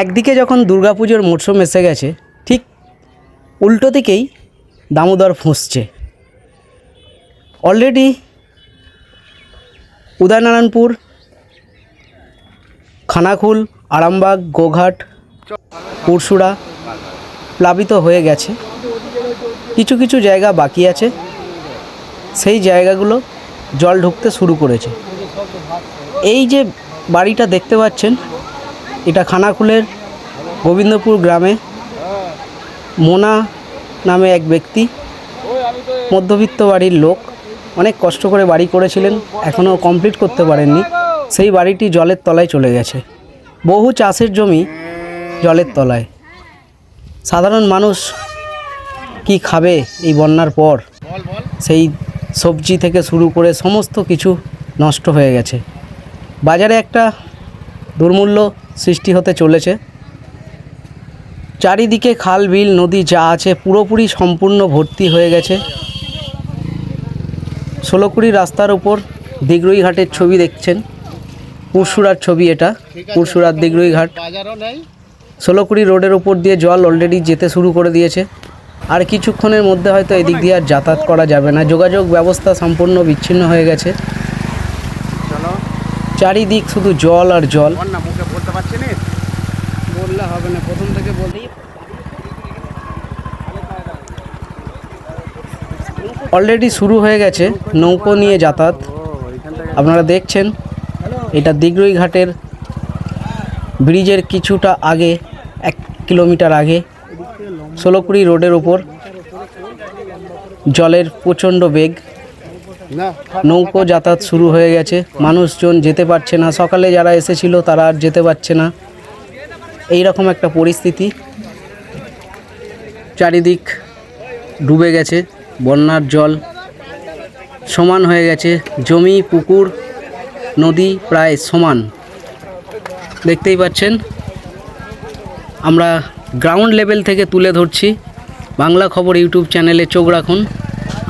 একদিকে যখন দুর্গাপুজোর মরশুম এসে গেছে, ঠিক উল্টো দিকেই দামোদর ফুঁসছে। অলরেডি উদয়নারায়ণপুর খানাকুল আরামবাগ, গোঘাট পুরসুরা প্লাবিত হয়ে গেছে। কিছু কিছু জায়গা বাকি আছে। সেই জায়গাগুলো জল ঢুকতে শুরু করেছে। এই যে বাড়িটা দেখতে পাচ্ছেন এটা খানাকুলের গোবিন্দপুর গ্রামে মোনা নামে এক ব্যক্তি, মধ্যবিত্ত বাড়ির লোক। অনেক কষ্ট করে বাড়ি করেছিলেন এখনও কমপ্লিট করতে পারেননি। সেই বাড়িটি জলের তলায় চলে গেছে। বহু চাষের জমি জলের তলায়। সাধারণ মানুষ কি খাবে এই বন্যার পর? সেই সবজি থেকে শুরু করে সমস্ত কিছু নষ্ট হয়ে গেছে। বাজারে একটা দুর্মূল্য সৃষ্টি হতে চলেছে। চারিদিকে খাল, বিল, নদী যা আছে পুরোপুরি সম্পূর্ণ ভর্তি হয়ে গেছে। ষোলোকুড়ি রাস্তার উপর দিগরুই ঘাটের ছবি দেখছেন। পুরসুরার ছবি এটা পুরসুরার দিগরুই ঘাট। ষোলোকুড়ি রোডের উপর দিয়ে জল অলরেডি যেতে শুরু করে দিয়েছে। আর কিছুক্ষণের মধ্যে হয়তো এদিক দিয়ে আর যাতায়াত করা যাবে না। যোগাযোগ ব্যবস্থা সম্পূর্ণ বিচ্ছিন্ন হয়ে গেছে। চারিদিক শুধু জল আর জল। বল না পারছি না? বললে হবে না প্রথম থেকে বলতেই অলরেডি শুরু হয়ে গেছে নৌকো নিয়ে যাতায়াত। আপনারা দেখছেন এটা দিগরুই ঘাটের ব্রিজের কিছুটা আগে এক কিলোমিটার আগে ষোলোকুড়ি রোডের উপর। জলের প্রচণ্ড বেগ। নৌকো যাতায়াত শুরু হয়ে গেছে। মানুষজন যেতে পারছে না। সকালে যারা এসেছিল তারা আর যেতে পারছে না। এই রকম একটা পরিস্থিতি। চারিদিক ডুবে গেছে। বন্যার জল সমান হয়ে গেছে। জমি, পুকুর, নদী প্রায় সমান। দেখতেই পাচ্ছেন, আমরা গ্রাউন্ড লেভেল থেকে তুলে ধরছি। বাংলা খবর ইউটিউব চ্যানেলে চোখ রাখুন।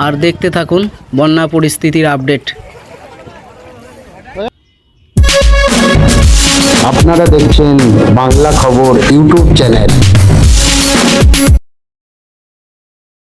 আর দেখতে থাকুন বন্যা পরিস্থিতির আপডেট। আপনারা দেখছেন বাংলা খবর ইউটিউব চ্যানেল।